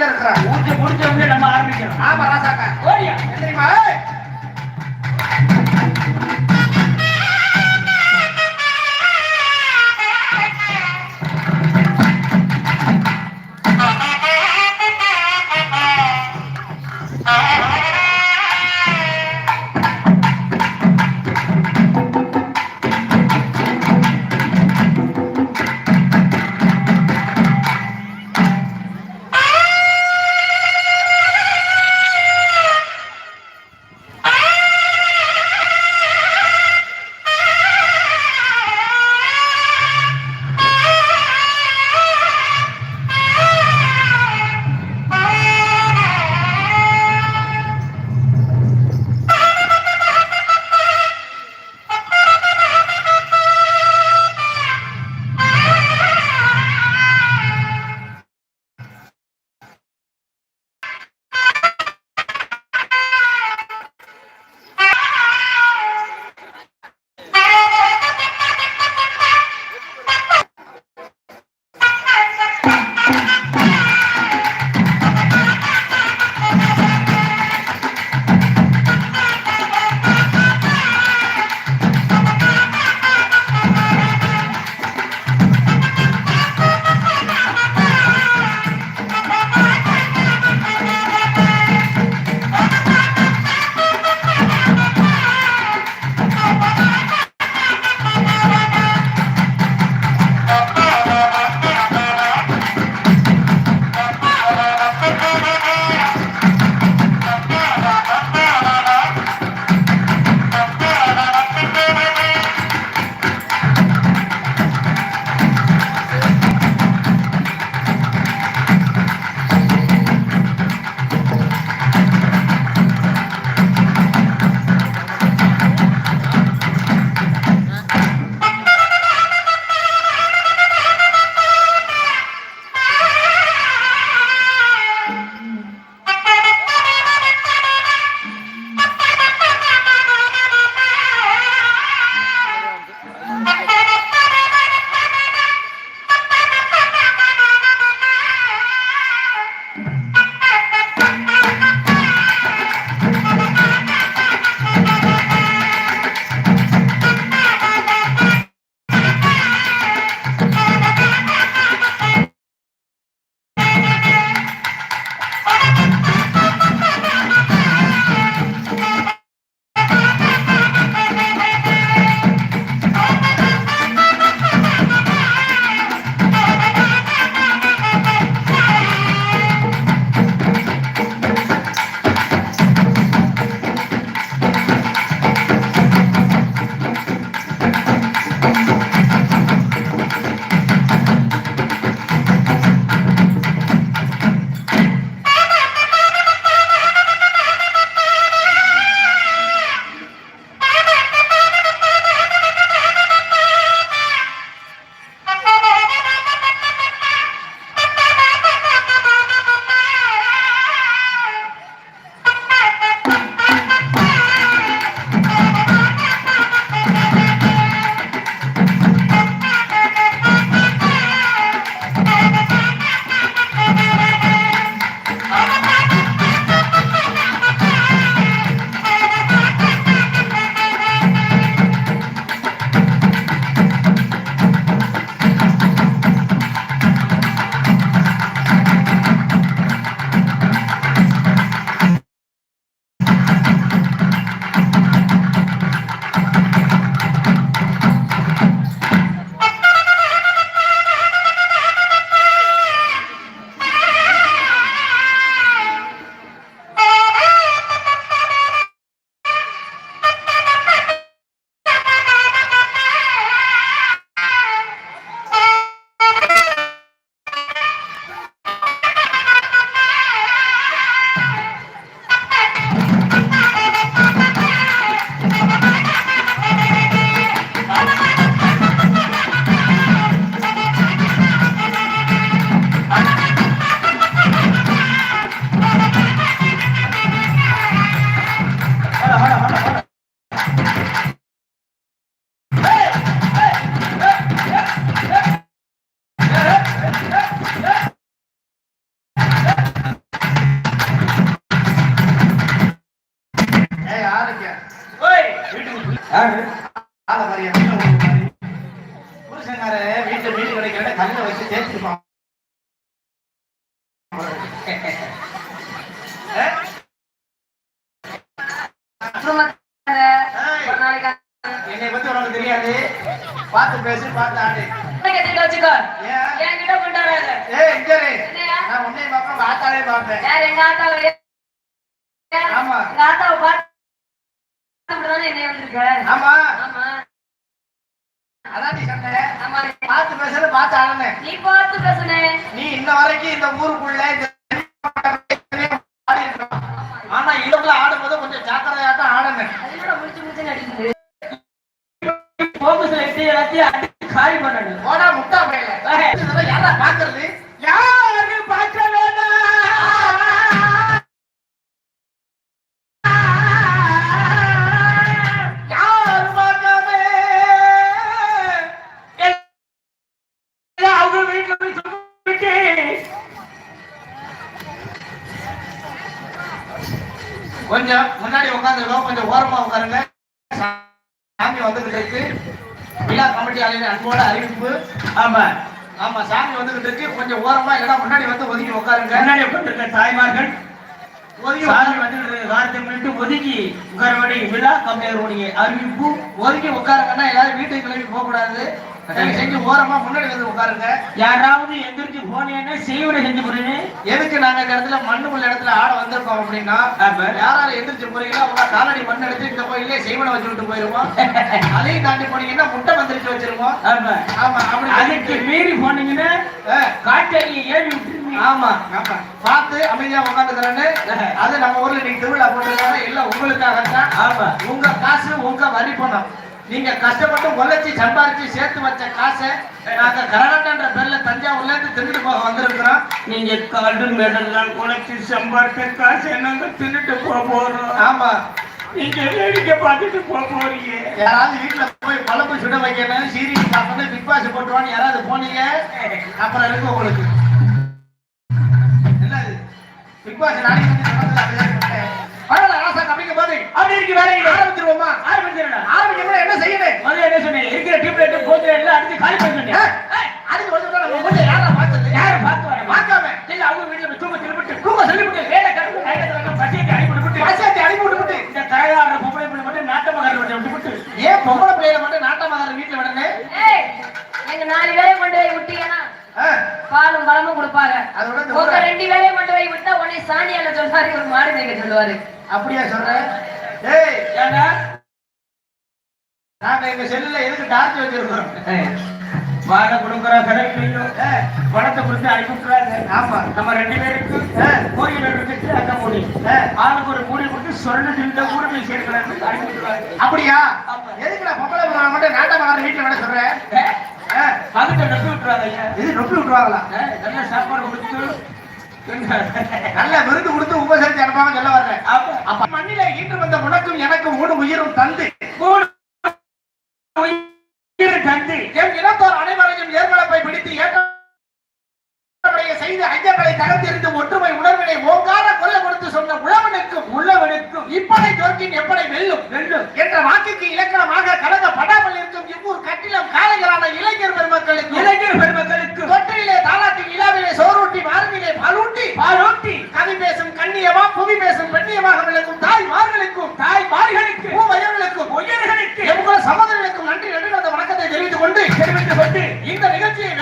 ஊத்திக்கிட்டே இருக்கிறான் ஊத்தி முடிச்சவங்க நம்ம ஆரம்பிக்கிறோம் ஆமா ராசாக்கா ஓடியா தெரியுமா மாதிரியா வீட்டுல வீடு கிடைக்கிறத கல்ல வச்சு தேய்ச்சிருப்பான். என்னை பத்தி உனக்கு தெரியாது. பார்த்து பேசு பார்த்து ஆடு. கட்டிட்டு வச்சுக்கோ ஏன்? என்கிட்ட கொண்டு வராத ஏய் இங்க? நான் உன்னையும் பார்ப்பேன் பார்ப்பேன். ஆத்தாவை ஏன் ஆமா. ஆமா. ஆமா. அதான் நீ சொன்ன. ஆமா பார்த்து பேசுறது பார்த்து ஆடுனேன் நீ பார்த்து பேசுனே. நீ இன்ன வரைக்கும் இந்த ஊருக்குள்ள இந்த கொஞ்சம் முன்னாடி உட்காந்துருக்கோம் கொஞ்சம் ஓரமா உட்காருங்க. சாமி வந்துகிட்டு இருக்கு விழா கமிட்டி ஆளுநர் அன்போட அறிவிப்பு. ஆமா. ஆமா சாமி வந்துகிட்டு இருக்கு கொஞ்சம் ஓரமா இல்லைன்னா முன்னாடி வந்து ஒதுக்கி உட்காருங்க. முன்னாடி உட்காந்துருக்க தாய்மார்கள் ஒதுக்கி சாமி உட்காருங்க. வந்து வார்த்தை முன்னிட்டு ஒதுக்கி உட்காரபடி விழா கம்மியாருடைய அறிவிப்பு. ஒதுக்கி உட்காருங்கன்னா எல்லாரும் வீட்டுக்கு கிளம்பி போக கூடாது தயவு செஞ்சு ஓரமா முன்னாடி வந்து உட்காருங்க. யாராவது எந்திரிச்சு போனேன்னா செய்வனை செஞ்சு போறேன்னு எதுக்கு நாங்க இந்த இடத்துல மண்ணு உள்ள இடத்துல ஆட வந்திருக்கோம் அப்படின்னா. யாராவது எந்திரிச்சு போறீங்களோ அவங்க காலடி மண் எடுத்து இந்த கோயிலே செய்வனை வச்சு விட்டு போயிருவோம். அதையும் தாண்டி போனீங்கன்னா முட்டை மந்திரிச்சு வச்சிருவோம். ஆமா. ஆமா அப்படி அதுக்கு மீறி போனீங்கன்னா ஆ, காட்டறியை ஏறி ஆமா பார்த்து அமைதியா உட்காந்துக்கிறேன்னு அது நம்ம ஊர்ல நீங்க திருவிழா போட்டுருக்காங்க எல்லாம் உங்களுக்காகத்தான். ஆமா. உங்க காசு உங்க வரி பணம். நீங்க கஷ்டப்பட்டு உழைச்சி சம்பாரிச்சு சேர்த்து வச்ச காசை நாங்க கரகாட்டன்ற பேர்ல தஞ்சாவூர்ல இருந்து திருட்டு போக வந்திருக்கிறோம். நீங்க காடு மெடல்லாம் குலைச்சு சம்பாதிக்க காசு நாங்க தின்னுட்டு போக போறோம். ஆமா. நீங்க வேடிக்கை பார்த்துட்டு போக போறீங்க. யாராவது வீட்டுல போய் பழப்பு சுட வைக்கணும் சீரியல் பார்க்கணும் பிக் பாஸ் போட்டுவான்னு யாராவது போனீங்க? அப்புறம் இருக்கு உங்களுக்கு. என்னது? பிக் பாஸ் நாளைக்கு கம்மிக்க போது அப்படி இருக்கு இல்லை ஆரம்பிச்சிருவோமா? ஆரம்பிச்சிடலாம் ஆரம்பிக்கணும் என்ன செய்யணும் முதல்ல என்ன சொன்னேன் இருக்கிற டியூப் லைட் போத்து எல்லாம் அடுத்து காலி பண்ண சொன்னேன் அதுக்கு நிமிஷம் நம்ம மூஞ்ச யாரா பார்த்தது? யாரை பார்த்து வர? பார்க்காம. இல்ல அவங்க வீட்டுல தூங்க திரும்பிட்டு தூங்க சொல்லிவிட்டு. வேலை கட்டு கையில பசியை அனுப்பி விட்டு. பசாத்தி அனுப்பி விட்டுவிட்டு இந்த தயாரான பொம்பளை பிள்ளை மட்டும் நாட்டமாக விட்டு விட்டு ஏன் பொம்பளை பிள்ளைகளை மட்டும் நாட்டமாக வீட்டுல ஏய் எங்க நாலு பேரை கொண்டு போய் விட்டீங்கன்னா ஆ, பாலும் பழமும் கொடுப்பாங்க. ரெண்டு பேரையும் கொண்டு போய் விட்டா உடனே சாணியால சொல்றாரு ஒரு மாடு மேய்க்க சொல்லுவாரு. அப்படியா சொல்றேன் ஏய் ஏன்னா நாங்க எங்க செல்லுல எதுக்கு டார்ச் வச்சிருக்கோம்? வாடகை கொடுக்குற கடைக்கு ஏய், பணத்தை கொடுத்து அனுப்பி விட்டுறாங்க ஆமா நம்ம ரெண்டு பேருக்கு. கோயில் எடுத்துட்டு அந்த மூடி. ஆளுக்கு ஒரு மூடி கொடுத்து சொரண திண்ட ஊருமை சேர்க்கிறாங்க அனுப்பி விட்டுறாங்க அப்படியா. எதுக்கு நான் பொம்பளை பிள்ளை மட்டும் நாட்டமாக வீட்டுல விட சொல்றேன் அதுக்கு நம்பி விட்டுறாங்க ஐயா. இது நொப்பி விட்டுருவாங்களா? நல்ல சாப்பாடு கொடுத்து நல்ல விருது கொடுத்து உபசரிச்சு அனுப்பாம சொல்ல வர்றேன். மண்ணில ஈட்டு வந்த உனக்கும் எனக்கும் மூணு உயிரும் தந்து தந்து என் இனத்தோர் அனைவரையும் ஏர்வளப்பை பிடித்து ஏற்றப்படைய செய்து ஐயங்களை தகர்த்தெறிந்து ஒற்றுமை உணர்வினை ஓங்கார கொல்ல கொடுத்து சொன்ன உழவனுக்கும் உள்ளவனுக்கும் இப்படை தோற்கின் எப்படி வெல்லும் வெல்லும் என்ற வாக்குக்கு இலக்கணம் இந்த நிகழ்ச்சியை